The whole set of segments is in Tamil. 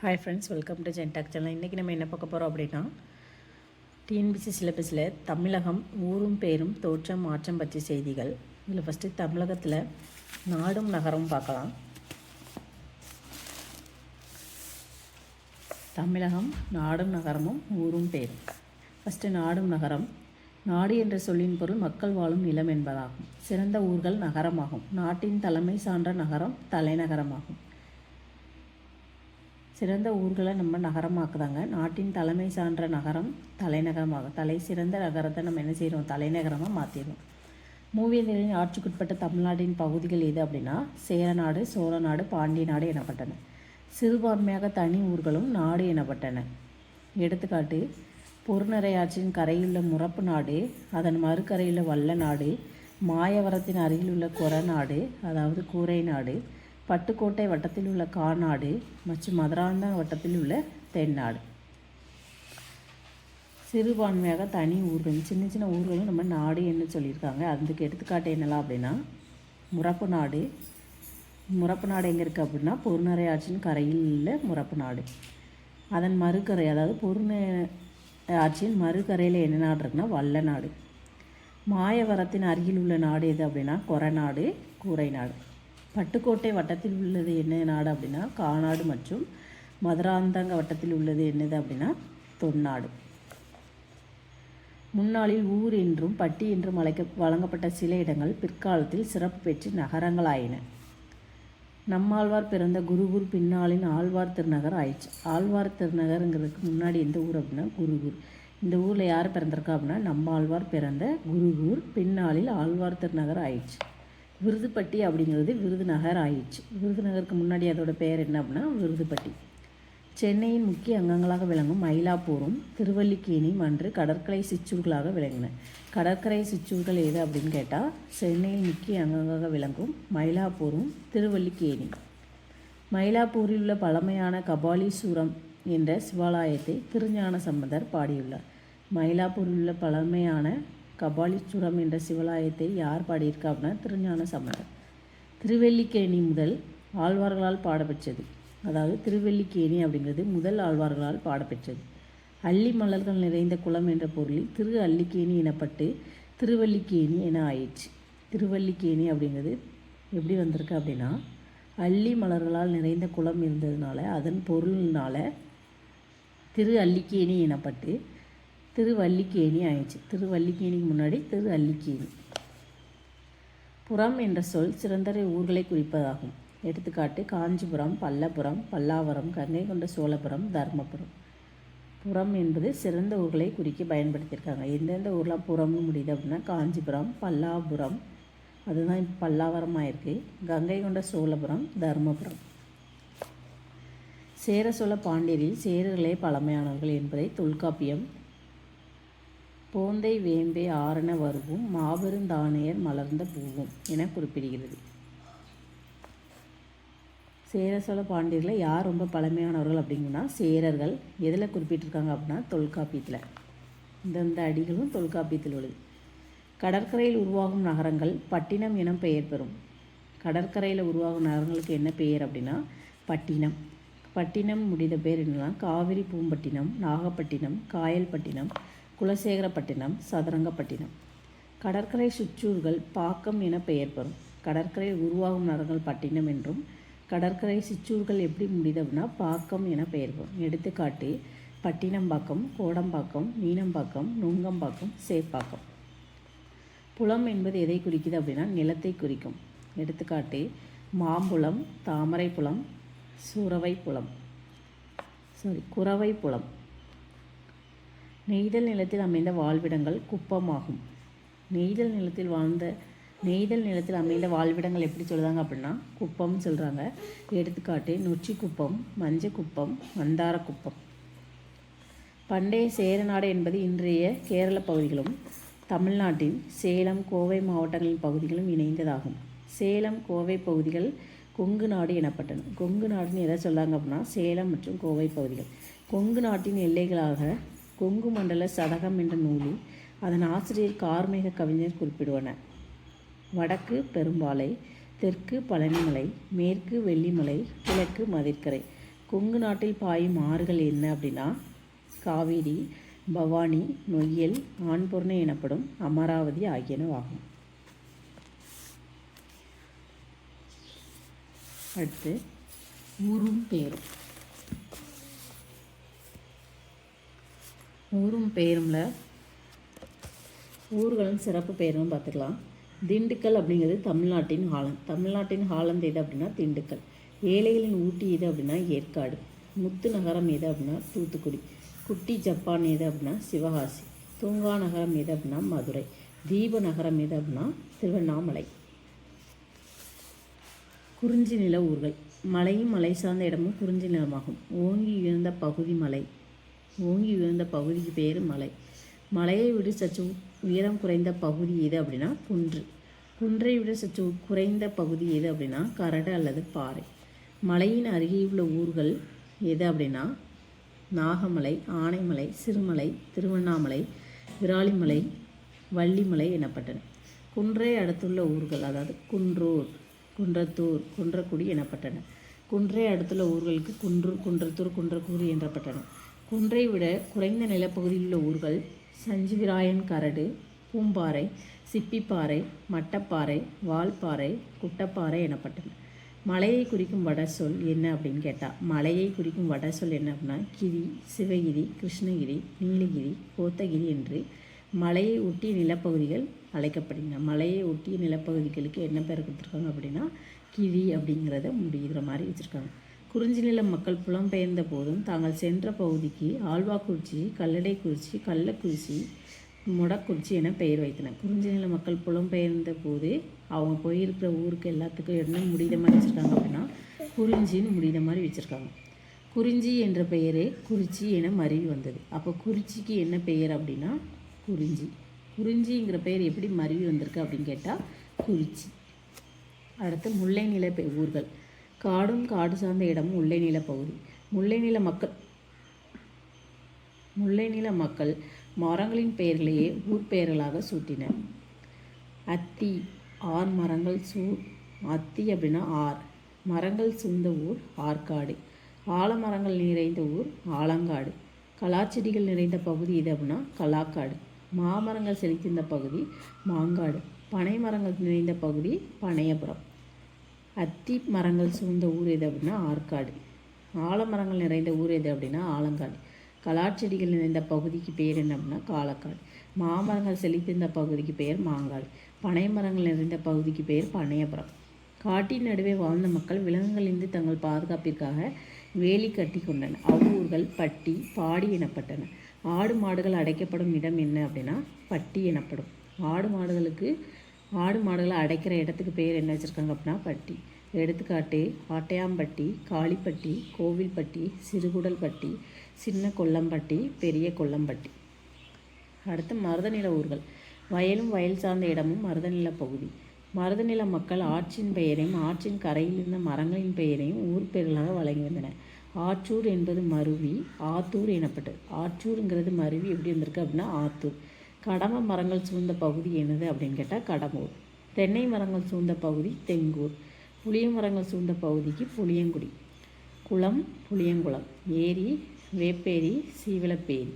ஹாய் ஃப்ரெண்ட்ஸ் வெல்கம் டு ஜென்டாக் சேனல் இன்றைக்கி நம்ம என்ன பார்க்க போகிறோம் அப்படின்னா டிஎன்பிசி சிலபஸில் தமிழகம் ஊரும் பேரும் தோற்றம் மாற்றம் பற்றிய செய்திகள். இதில் ஃபஸ்ட்டு தமிழகத்தில் நாடும் நகரமும் பார்க்கலாம். தமிழகம் நாடும் நகரமும் ஊரும் பேரும். ஃபஸ்ட்டு நாடும் நகரம். நாடு என்ற சொல்லின் பொருள் மக்கள் வாழும் நிலம் என்பதாகும். சிறந்த ஊர்கள் நகரமாகும். நாட்டின் தலைமை சான்ற நகரம் தலைநகரமாகும். சிறந்த ஊர்களை நம்ம நகரமாக்குதாங்க. நாட்டின் தலைமை சான்ற நகரம் தலைநகரமாகும் தலை சிறந்த நகரத்தை நம்ம என்ன செய்கிறோம் தலைநகரமாக மாற்றிடுவோம் மூவேந்தர்களின் ஆட்சிக்குட்பட்ட தமிழ்நாட்டின் பகுதிகள் எது அப்படின்னா சேரநாடு சோழநாடு பாண்டிய நாடு எனப்பட்டன. சிறுபான்மையாக தனி ஊர்களும் நாடு எனப்பட்டன. எடுத்துக்காட்டு பொருநரையாற்றின் கரையுள்ள முறப்பு நாடு அதன் மறுக்கரையில் வல்ல நாடு மாயவரத்தின் அருகிலுள்ள கொரநாடு அதாவது கூரை நாடு பட்டுக்கோட்டை வட்டத்தில் உள்ள காநாடு மற்றும் மதுராந்தகம் வட்டத்தில் உள்ள தென்னாடு. சிறுபான்மையாக தனி ஊர்கள் சின்ன சின்ன ஊர்களும் நம்ம நாடு என்ன சொல்லியிருக்காங்க? அதுக்கு எடுத்துக்காட்டு என்னலாம் அப்படின்னா முறப்பு நாடு. முறப்பு நாடு எங்கே இருக்குது அப்படின்னா பொருநரை ஆற்றின் கரையில் உள்ள முறப்பு நாடு. அதன் மறுக்கரை அதாவது பொருண ஆற்றின் மறுகரையில் என்ன நாடு இருக்குன்னா வல்ல நாடு. மாயவரத்தின் அருகில் உள்ள நாடு எது அப்படின்னா கொரநாடு கூரை நாடு பட்டுக்கோட்டை வட்டத்தில் உள்ளது என்ன நாடு அப்படின்னா காநாடு மற்றும் மதுராந்தக வட்டத்தில் உள்ளது என்னது அப்படின்னா தொன்னாடு. முன்னாளில் ஊர் என்றும் பட்டி என்றும் அழைக்க வழங்கப்பட்ட சில இடங்கள் பிற்காலத்தில் சிறப்பு பெற்று நகரங்களாயின. நம்மாழ்வார் பிறந்த குருகூர் பின்னாளின் ஆழ்வார் திருநகர் ஆயிடுச்சு ஆழ்வார் திருநகருங்கிறதுக்கு முன்னாடி எந்த ஊர் அப்படின்னா குருகூர். இந்த ஊரில் யார் பிறந்திருக்கா அப்படின்னா நம்மாழ்வார் பிறந்த குருகூர் பின்னாளில் ஆழ்வார் திருநகர் ஆயிடுச்சு விருதுப்பட்டி அப்படிங்கிறது விருதுநகர் ஆயிடுச்சு. விருதுநகருக்கு முன்னாடி அதோட பெயர் என்ன அப்படின்னா விருதுப்பட்டி. சென்னையின் முக்கிய அங்கங்களாக விளங்கும் மயிலாப்பூரும் திருவல்லிக்கேணியும் அன்று கடற்கரை சிற்றூர்களாக விளங்கின. கடற்கரை சிற்றூர்கள் எது அப்படின்னு கேட்டால் சென்னையின் முக்கிய அங்கங்களாக விளங்கும் மயிலாப்பூரும் திருவல்லிக்கேணி மயிலாப்பூரில் உள்ள பழமையான கபாலீஸ்வரம் என்ற சிவாலயத்தை திருஞான சம்பந்தர் பாடியுள்ளார். மயிலாப்பூரில் உள்ள பழமையான கபாலீஸ்வரம் என்ற சிவலாயத்தை யார் பாடியிருக்கா அப்படின்னா திருஞான சம்பந்தர். திருவெல்லிக்கேணி முதல் ஆழ்வார்களால் பாடப்பெற்றது. அதாவது திருவெல்லிக்கேணி அப்படிங்கிறது முதல் ஆழ்வார்களால் பாடப்பெற்றது. அள்ளி மலர்கள் நிறைந்த குளம் என்ற பொருளில் திரு அள்ளிக்கேணி எனப்பட்டு திருவல்லிக்கேணி என ஆயிடுச்சு திருவல்லிக்கேணி அப்படிங்கிறது எப்படி வந்திருக்கு அப்படின்னா அள்ளி மலர்களால் நிறைந்த குளம் இருந்ததுனால அதன் பொருளினால் திரு அள்ளிக்கேணி எனப்பட்டு திருவல்லிக்கேணி ஆயிடுச்சு. திருவல்லிக்கேணிக்கு முன்னாடி திரு அல்லிக்கேணி புறம் என்ற சொல் சிறந்தரை ஊர்களை குறிப்பதாகும். எடுத்துக்காட்டு காஞ்சிபுரம் பல்லபுரம் பல்லாவரம் கங்கை கொண்ட சோழபுரம் தர்மபுரம். புறம் என்பது சிறந்த ஊர்களை குறிக்க பயன்படுத்தியிருக்காங்க. எந்தெந்த ஊர்லாம் புறம்னு முடியுது அப்படின்னா காஞ்சிபுரம் பல்லாபுரம். அதுதான் இப்போ பல்லாவரம் ஆயிருக்கு கங்கை கொண்ட சோழபுரம் தர்மபுரம். சேர சோழ பாண்டியரில் சேரர்களே பழமையானவர்கள் என்பதை தொல்காப்பியம் போந்தை வேம்பே ஆரண வருவும் மாபெருந்தானையர் மலர்ந்த பூவும் என குறிப்பிடுகிறது. சேர சோழ யார் ரொம்ப பழமையானவர்கள் அப்படிங்கன்னா சேரர்கள். எதில் குறிப்பிட்டிருக்காங்க அப்படின்னா தொல்காப்பியத்தில். இந்தந்த அடிகளும் தொல்காப்பியத்தில் உள்ளது. கடற்கரையில் உருவாகும் நகரங்கள் பட்டினம் எனும் பெயர் பெறும். கடற்கரையில் உருவாகும் நகரங்களுக்கு என்ன பெயர் அப்படின்னா பட்டினம். பட்டினம் முடிந்த பேர் என்னன்னா காவிரி பூம்பட்டினம் நாகப்பட்டினம் காயல்பட்டினம் குலசேகரப்பட்டினம் சதுரங்கப்பட்டினம். கடற்கரை சுற்றூர்கள் பாக்கம் என பெயர் பெறும். கடற்கரையில் உருவாகும் நகரங்கள் பட்டினம் என்றும் கடற்கரை சிற்றூர்கள் எப்படி முடிந்தவுனா அப்படின்னா பாக்கம் என பெயர் பெறும். எடுத்துக்காட்டு பட்டினம்பாக்கம் கோடம்பாக்கம் மீனம்பாக்கம் நுங்கம்பாக்கம் சேப்பாக்கம். புலம் என்பது எதை குறிக்குது அப்படின்னா நிலத்தை குறிக்கும். எடுத்துக்காட்டு மாம்புலம் தாமரை புலம் சுரவை புலம் சாரி குறவை புலம் நெய்தல் நிலத்தில் அமைந்த வாழ்விடங்கள் குப்பமாகும். நெய்தல் நிலத்தில் வாழ்ந்த நெய்தல் நிலத்தில் அமைந்த வாழ்விடங்கள் எப்படி சொல்கிறாங்க அப்படின்னா குப்பம்னு சொல்கிறாங்க எடுத்துக்காட்டு நொச்சி குப்பம் மஞ்ச குப்பம் மந்தார குப்பம். பண்டைய சேரநாடு என்பது இன்றைய கேரள பகுதிகளும் தமிழ்நாட்டின் சேலம் கோவை மாவட்டங்களின் பகுதிகளும் இணைந்ததாகும். சேலம் கோவை பகுதிகள் கொங்கு நாடு எனப்பட்டன. கொங்கு நாடுன்னு எதை சொல்கிறாங்க அப்படின்னா சேலம் மற்றும் கோவை பகுதிகள். கொங்கு நாட்டின் எல்லைகளாக கொங்கு மண்டல சதகம் என்ற நூலில் அதன் ஆசிரியர் கார்மேக கவிஞர் குறிப்பிடுவன. வடக்கு பெரும்பாலை தெற்கு பழனிமலை மேற்கு வெள்ளிமலை கிழக்கு மதிர்க்கரை கொங்கு நாட்டில் பாயும் ஆறுகள் என்ன அப்படின்னா காவேரி பவானி நொய்யல் ஆண்பொருணை எனப்படும் அமராவதி ஆகியனவாகும். அடுத்து ஊரும் பேரும் ஊரும் பேரும்ல. ஊர்களும் சிறப்பு பேரும் பார்த்துக்கலாம். திண்டுக்கல் அப்படிங்கிறது தமிழ்நாட்டின் ஹாலந்த் தமிழ்நாட்டின் ஹாலந்து எது அப்படின்னா திண்டுக்கல். ஏழைகளின் ஊட்டி எது அப்படின்னா ஏற்காடு. முத்து நகரம் எது அப்படின்னா தூத்துக்குடி. குட்டி ஜப்பான் எது அப்படின்னா சிவகாசி. தூங்கா நகரம் எது அப்படின்னா மதுரை. தீப நகரம் எது அப்படின்னா திருவண்ணாமலை. குறிஞ்சி நில ஊர்கள். மலையும் மலை சார்ந்த இடமும் குறிஞ்சி நிலமாகும். ஓங்கி உயர்ந்த பகுதி மலை. ஓங்கி விழுந்த பகுதிக்கு பேர் மலை. மலையை விட சற்று உயரம் குறைந்த பகுதி எது அப்படின்னா குன்று. குன்றை விட சற்று குறைந்த பகுதி எது அப்படின்னா கரடு அல்லது பாறை. மலையின் அருகே உள்ள ஊர்கள் எது அப்படின்னா நாகமலை ஆனைமலை சிறுமலை திருவண்ணாமலை விராலிமலை வள்ளிமலை எனப்பட்டன. குன்றை அடுத்துள்ள ஊர்கள் அதாவது குன்றூர் குன்றத்தூர் குன்றக்குடி எனப்பட்டன. குன்றை அடுத்துள்ள ஊர்களுக்கு குன்று குன்றத்தூர் குன்றக்கூர் என்றப்பட்டன. குன்றை விட குறைந்த நிலப்பகுதியில் உள்ள ஊர்கள் சஞ்சிவிராயன் கரடு பூம்பாறை சிப்பிப்பாறை மட்டப்பாறை வால்பாறை குட்டப்பாறை எனப்பட்டன. மலையை குறிக்கும் வட சொல் என்ன அப்படின்னு கேட்டால் மலையை குறிக்கும் வட சொல் என்ன அப்படின்னா கிரி சிவகிரி கிருஷ்ணகிரி நீலகிரி கோத்தகிரி என்று மலையை ஒட்டிய நிலப்பகுதிகள் அழைக்கப்படுகின்றன. மலையை ஒட்டிய நிலப்பகுதிகளுக்கு என்ன பேர் கொடுத்துருக்காங்க அப்படின்னா கிரி அப்படிங்கிறத முடிகிற மாதிரி வச்சுருக்காங்க. குறிஞ்சி நில மக்கள் புலம்பெயர்ந்த போதும் தாங்கள் சென்ற பகுதிக்கு ஆழ்வாக்குறிச்சி கல்லடைக்குறிச்சி கள்ளக்குறிச்சி மொடக்குறிச்சி என பெயர் வைத்தனர். குறிஞ்சி நில மக்கள் புலம்பெயர்ந்த போது அவங்க போயிருக்கிற ஊருக்கு எல்லாத்துக்கும் என்ன முடித மாதிரி வச்சுருக்காங்க அப்படின்னா குறிஞ்சின்னு முடித மாதிரி வச்சுருக்காங்க. குறிஞ்சி என்ற பெயரே குறிச்சி என மருவி வந்தது. அப்போ குறிச்சிக்கு என்ன பெயர் அப்படின்னா குறிஞ்சி. குறிஞ்சிங்கிற பெயர் எப்படி மருவி வந்திருக்கு அப்படின்னு கேட்டால் குறிச்சி. அடுத்து முல்லை நில பெ- ஊர்கள். காடும் காடு சார்ந்த இடமும் முல்லை நில பகுதி. முல்லை நில மக்கள் முல்லை நில மக்கள் மரங்களின் பெயர்களையே ஊர் பெயர்களாக சூட்டினர். அத்தி ஆர் மரங்கள் சூ அத்தி அப்படின்னா ஆர். மரங்கள் சூழ்ந்த ஊர் ஆற்காடு. ஆலமரங்கள் நிறைந்த ஊர் ஆலங்காடு. கலாச்செடிகள் நிறைந்த பகுதி இது அப்படின்னா கலாக்காடு. மாமரங்கள் செழித்திருந்த பகுதி மாங்காடு. பனை மரங்கள் நிறைந்த பகுதி பனையபுரம். அத்தி மரங்கள் சூழ்ந்த ஊர் எது அப்படின்னா ஆற்காடு. ஆலமரங்கள் நிறைந்த ஊர் எது அப்படின்னா ஆலங்காடு. கலாச்செடிகள் நிறைந்த பகுதிக்கு பேர் என்ன அப்படின்னா காலக்காடு. மாமரங்கள் செழித்திருந்த பகுதிக்கு பெயர் மாங்காடு. பனை மரங்கள் நிறைந்த பகுதிக்கு பெயர் பனையபுரம். காட்டின் நடுவே வாழ்ந்த மக்கள் விலங்குகளிலிருந்து தங்கள் பாதுகாப்பிற்காக வேலி கட்டி கொண்டன அவ்வூர்கள் பட்டி பாடி எனப்பட்டன. ஆடு மாடுகள் அடைக்கப்படும் இடம் என்ன அப்படின்னா பட்டி எனப்படும். ஆடு மாடுகளுக்கு ஆடு மாடுகளை அடைக்கிற இடத்துக்கு பேர் என்ன வச்சுருக்காங்க அப்படின்னா பட்டி. எடுத்துக்காட்டு ஆட்டையாம்பட்டி காளிப்பட்டி கோவில்பட்டி சிறுகுடல்பட்டி சின்ன கொல்லம்பட்டி பெரிய கொல்லம்பட்டி. அடுத்து மருதநில ஊர்கள். வயலும் வயல் சார்ந்த இடமும் மருதநில பகுதி. மருதநில மக்கள் ஆற்றின் பெயரையும் ஆற்றின் கரையில் இருந்த மரங்களின் பெயரையும் ஊர் பெயர்களாக வழங்கி வந்தன ஆற்றூர் என்பது மருவி ஆத்தூர் எனப்பட்டது. ஆற்றூருங்கிறது மருவி எப்படி வந்திருக்கு அப்படின்னா ஆத்தூர். கடம மரங்கள் சூழ்ந்த பகுதி என்னது அப்படின்னு கேட்டால் கடம்பூர். தென்னை மரங்கள் சூழ்ந்த பகுதி தெங்கூர். புளிய மரங்கள் சூழ்ந்த பகுதிக்கு புளியங்குடி. குளம் புளியங்குளம். ஏரி வேப்பேரி சீவலப்பேரி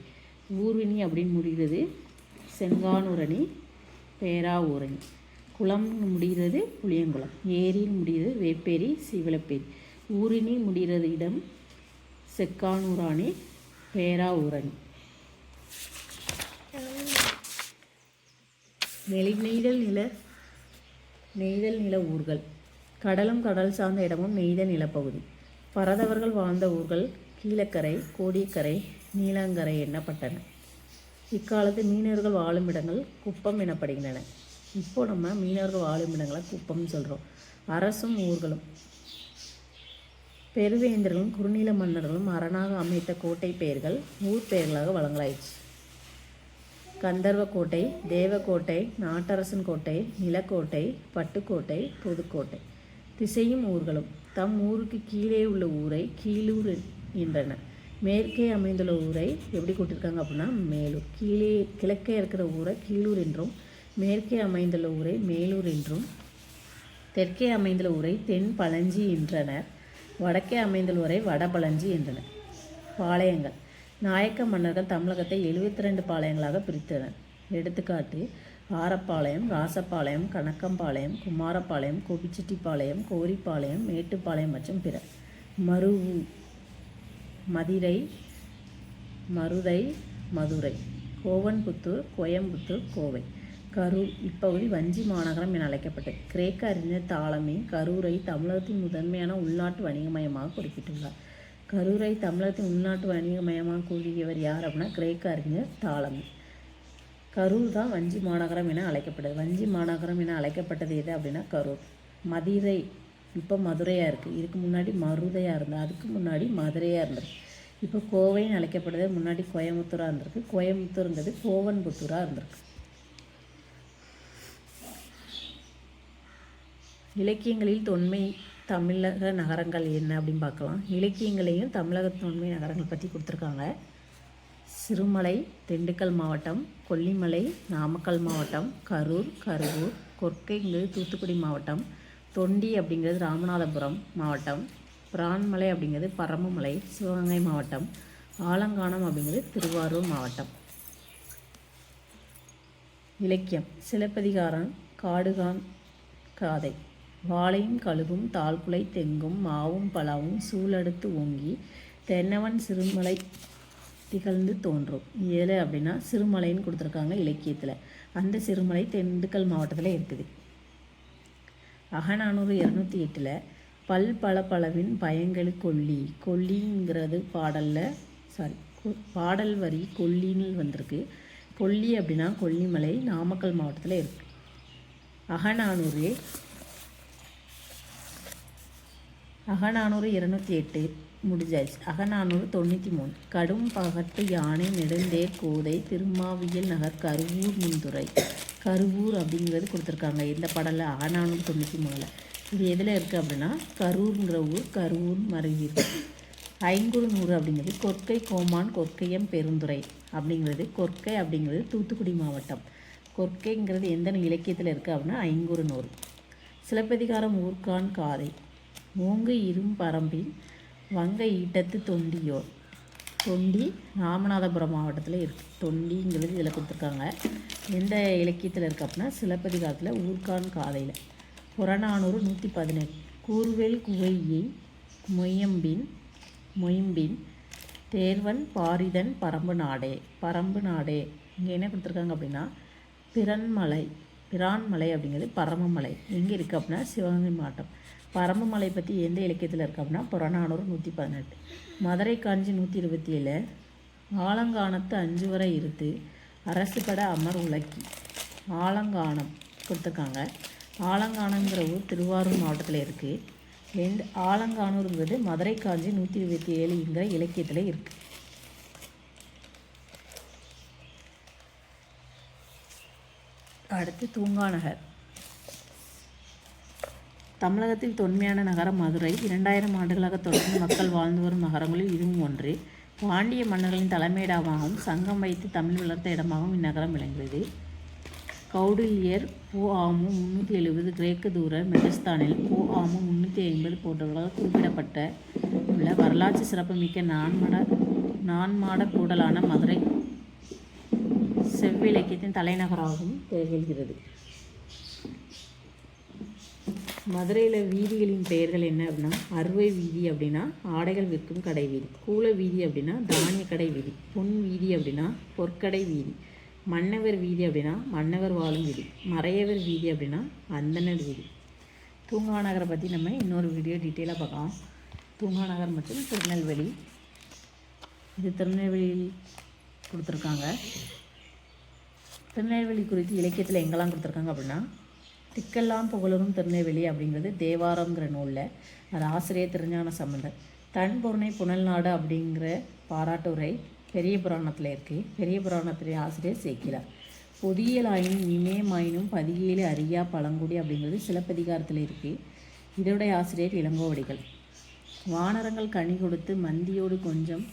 ஊர்வினி அப்படின்னு முடிகிறது செங்கானூரணி பேராவூரணி. குளம் முடிகிறது புளியங்குளம். ஏரின்னு முடிகிறது வேப்பேரி சீவலப்பேரி ஊரினி முடிகிறது இடம் செக்கானூராணி பேராவூரணி. நெளி நெய்தல் நில நெய்தல் நில ஊர்கள். கடலும் கடல் சார்ந்த இடமும் நெய்த நிலப்பகுதி. பரதவர்கள் வாழ்ந்த ஊர்கள் கீழக்கரை கோடியக்கரை நீலாங்கரை எண்ணப்பட்டன இக்காலத்து மீனவர்கள் வாழும் இடங்கள் குப்பம் எனப்படுகின்றன. இப்போ நம்ம மீனவர்கள் வாழும் இடங்களை குப்பம்னு சொல்கிறோம் அரசும் ஊர்களும். பெருவேந்தர்களும் குறுநில மன்னர்களும் அரணாக அமைத்த கோட்டை பெயர்கள் ஊர் பெயர்களாக வழங்கலாயிற்று. கந்தர்வக்கோட்டை தேவக்கோட்டை நாட்டரசன் கோட்டை நிலக்கோட்டை பட்டுக்கோட்டை புதுக்கோட்டை. திசையும் ஊர்களும் தம் ஊருக்கு கீழே உள்ள ஊரை கீழூர் என்றனர் மேற்கே அமைந்துள்ள ஊரை எப்படி கூட்டியிருக்காங்க அப்படின்னா மேலூர். கீழே கிழக்கே இருக்கிற ஊரை கீழூர் என்றும் மேற்கே அமைந்துள்ள ஊரை மேலூர் என்றும் தெற்கே அமைந்துள்ள ஊரை தென் பழஞ்சி என்றனர் வடக்கே அமைந்துள்ள அமைந்துள்ளவரை வடபழஞ்சி என்றனர். பாளையங்கள். நாயக்க மன்னர்கள் தமிழகத்தை எழுபத்தி ரெண்டு பாளையங்களாக பிரித்தனர். எடுத்துக்காட்டு ஆரப்பாளையம் ராசப்பாளையம் கணக்கம்பாளையம் குமாரப்பாளையம் கோபிச்செட்டிப்பாளையம் கோரிப்பாளையம் மேட்டுப்பாளையம் மற்றும் பிற. மருவு மதிரை மருதை மதுரை. கோவன்புத்தூர் கோயம்புத்தூர் கோவை. கரூர் இப்பகுதி வஞ்சி மாநகரம் என அழைக்கப்பட்டது. கிரேக்க அறிஞர் தாலமி கரூரை தமிழகத்தின் முதன்மையான உள்நாட்டு வணிக மையமாக குறிப்பிட்டுள்ளார். கரூரை தமிழகத்தின் உள்நாட்டு வணிக மயமாக கூறியவர் யார் அப்படின்னா கிரேக்க அறிஞர் தாளமி. கரூர் தான் வஞ்சி மாநகரம் என அழைக்கப்படுது வஞ்சி மாநகரம் என அழைக்கப்பட்டது எது அப்படின்னா கரூர். மதுரை இப்போ மதுரையாக இருக்குது இதுக்கு முன்னாடி மருதையாக இருந்தது. அதுக்கு முன்னாடி மதுரையாக இருந்தது. இப்போ கோவைன்னு அழைக்கப்படுது முன்னாடி கோயம்புத்தூராக இருந்திருக்கு. கோயம்புத்தூர்ங்கிறது கோவன்புத்தூராக இருந்திருக்கு. இலக்கியங்களில் தொன்மை தமிழக நகரங்கள் என்ன அப்படின்னு பார்க்கலாம். இலக்கியங்களையும் தமிழக தொன்மை நகரங்கள் பற்றி கொடுத்துருக்காங்க. சிறுமலை திண்டுக்கல் மாவட்டம் கொல்லிமலை நாமக்கல் மாவட்டம் கரூர் கருவூர் கொற்கைங்கிறது தூத்துக்குடி மாவட்டம் தொண்டி அப்படிங்கிறது ராமநாதபுரம் மாவட்டம் பிரான்மலை அப்படிங்கிறது பரமமலை சிவகங்கை மாவட்டம் ஆலங்கானம் அப்படிங்கிறது திருவாரூர் மாவட்டம். இலக்கியம் சிலப்பதிகாரம் காடுகான் காதை. வாழையும் கழுகும் தாழ்குலை தெங்கும் மாவும் பலாவும் சூழடுத்து ஓங்கி தென்னவன் சிறுமலை திகழ்ந்து தோன்றும். ஏழு அப்படின்னா சிறுமலைன்னு கொடுத்துருக்காங்க இலக்கியத்தில். அந்த சிறுமலை திண்டுக்கல் மாவட்டத்தில் இருக்குது. அகநானூறு இரநூத்தி எட்டில் பல் பல பலவின் பயங்களு கொல்லி கொல்லிங்கிறது பாடலில் சாரி பாடல் வரி கொல்லின்னு வந்திருக்கு. கொல்லி அப்படின்னா கொல்லிமலை நாமக்கல் மாவட்டத்தில் இருக்குது அகநானூறு அகநானூறு இருநூற்றி எட்டு முடிஞ்சாச்சு. அகநானூறு தொண்ணூற்றி மூணு கடும் பகட்டு யானை நெடுந்தேர் கோதை திருமாவியல் நகர் கருவூர் முன்துறை கருவூர் அப்படிங்கிறது கொடுத்துருக்காங்க. இந்த படலில் அகநானூறு தொண்ணூற்றி மூணில். இது எதில் இருக்குது அப்படின்னா கரூருங்கிற ஊர் கரூர் மருவீர் ஐங்குறு நூறு அப்படிங்கிறது கொற்கை கோமான் கொற்கையம் பெருந்துறை அப்படிங்கிறது. கொற்கை அப்படிங்கிறது தூத்துக்குடி மாவட்டம். கொற்கைங்கிறது எந்த இலக்கியத்தில் இருக்குது அப்படின்னா ஐங்குறு நூறு சிலப்பதிகாரம் ஊர்கான் காதை. ஓங்கு இரும் பரம்பின் வங்க ஈட்டத்து தொண்டியோர். தொண்டி ராமநாதபுரம் மாவட்டத்தில் இருக்குது தொண்டிங்கிறது இதில் கொடுத்துருக்காங்க. எந்த இலக்கியத்தில் இருக்குது அப்படின்னா சிலப்பதிகாரத்தில் ஊர்கான் காலையில் புறநானூறு நூற்றி பதினெட்டு கூர்வேல் குவையை மொயம்பின் மொயம்பின் தேர்வன் பாரிதன் பரம்பு நாடே பரம்பு நாடே. இங்கே என்ன கொடுத்துருக்காங்க அப்படின்னா பிறன்மலை. பிரான்மலை அப்படிங்கிறது பரமமலை. எங்கே இருக்குது அப்படின்னா சிவகங்கை மாவட்டம். பரமமலை பற்றி எந்த இலக்கியத்தில் இருக்குது அப்படின்னா புறநானூறு நூற்றி பதினெட்டு மதுரை காஞ்சி நூற்றி இருபத்தி ஏழு ஆலங்கானத்து அஞ்சு வரை இருத்து அரசு பட அமர் உலக்கி. ஆலங்கானம் கொடுத்துருக்காங்க. ஆலங்கானங்கிற ஊர் திருவாரூர் மாவட்டத்தில் இருக்குது எந்த ஆலங்கானூருங்கிறது மதுரை காஞ்சி நூற்றி இருபத்தி ஏழுங்கிற இலக்கியத்தில் இருக்குது அடுத்து தூங்கா நகர் தமிழகத்தில் தொன்மையான நகரம் மதுரை. இரண்டாயிரம் ஆண்டுகளாக தொடர்ந்து மக்கள் வாழ்ந்து வரும் நகரங்களில் இதுவும் ஒன்று. பாண்டிய மன்னர்களின் தலைமையிடமாகவும் சங்கம் வைத்து தமிழ் வளர்த்த இடமாகவும் இந்நகரம் விளங்குகிறது கௌடில்யர் போ ஆமு முந்நூற்றி எழுபது கிரேக்க தூர மெஜஸ்தானில் போ ஆமு முந்நூற்றி ஐம்பது போன்றவர்களால் குறிப்பிடப்பட்ட உள்ள வரலாற்று சிறப்புமிக்க நான்மட நான்மாட கூடலான மதுரை செவ்விலக்கியத்தின் தலைநகராகவும் திகழ்கிறது. மதுரையில் வீதிகளின் பெயர்கள் என்ன அப்படின்னா அறுவை வீதி அப்படின்னா ஆடைகள் விற்கும் கடை வீதி. கூல வீதி அப்படின்னா தானிய கடை வீதி. பொன் வீதி அப்படின்னா பொற்கடை வீதி. மன்னவர் வீதி அப்படின்னா மன்னவர் வாழும் வீதி. மறையவர் வீதி அப்படின்னா அந்தனர் வீதி. தூங்காநகரை பற்றி நம்ம இன்னொரு வீடியோ டீட்டெயிலாக பார்க்கலாம். தூங்காநகர் மற்றும் திருநெல்வேலி. இது திருநெல்வேலியில் கொடுத்துருக்காங்க. திருநெல்வேலி குறித்து இலக்கியத்தில் எங்கெல்லாம் கொடுத்துருக்காங்க அப்படின்னா திக்கெல்லாம் புகழரும் திருநெல்வேலி அப்படிங்கிறது தேவாரங்கிற நூலில் அது ஆசிரியர் திருஞான சம்பந்தர். தன் பொருணை புனல்நாடு அப்படிங்கிற பாராட்டுரை பெரிய புராணத்தில் இருக்குது பெரிய புராணத்துடைய ஆசிரியர் சேர்க்கிறார். பொதியலாயினும் இமயமாயினும் பதிகேழு அரியா பழங்குடி அப்படிங்கிறது சிலப்பதிகாரத்தில் இருக்குது இதோடைய ஆசிரியர் இளங்கோவடிகள். வானரங்கள் கனி கொடுத்து மந்தியோடு கொஞ்சம்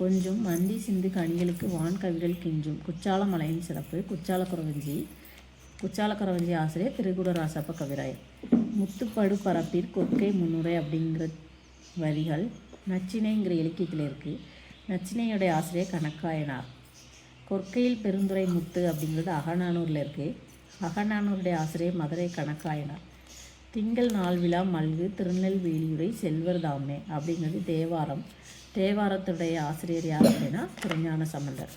கொஞ்சம் மந்தி சிந்து கனிகளுக்கு வான் கவிகள் கிஞ்சும். குற்றாலமலையின் சிறப்பு குற்றால குறவஞ்சி குற்றால குறவஞ்சி ஆசிரியர் திருகுடராசப்ப கவிராய். முத்துப்படு பரப்பிற் கொற்கை முன்னுரை அப்படிங்கிற வரிகள் நச்சினைங்கிற இலக்கியத்தில் இருக்குது நச்சினையுடைய ஆசிரியர் கணக்காயனார். கொற்கையில் பெருந்துரை முத்து அப்படிங்கிறது அகநானூரில் இருக்குது அகநானூருடைய ஆசிரியர் மதுரை கணக்காயனார். திங்கள் நாள் விழா மல்கு திருநெல்வேலியுரை செல்வர் தாமே அப்படிங்கிறது தேவாரம். தேவாரத்துடைய ஆசிரியர் யார் அப்படின்னா திருஞான சம்பந்தர்.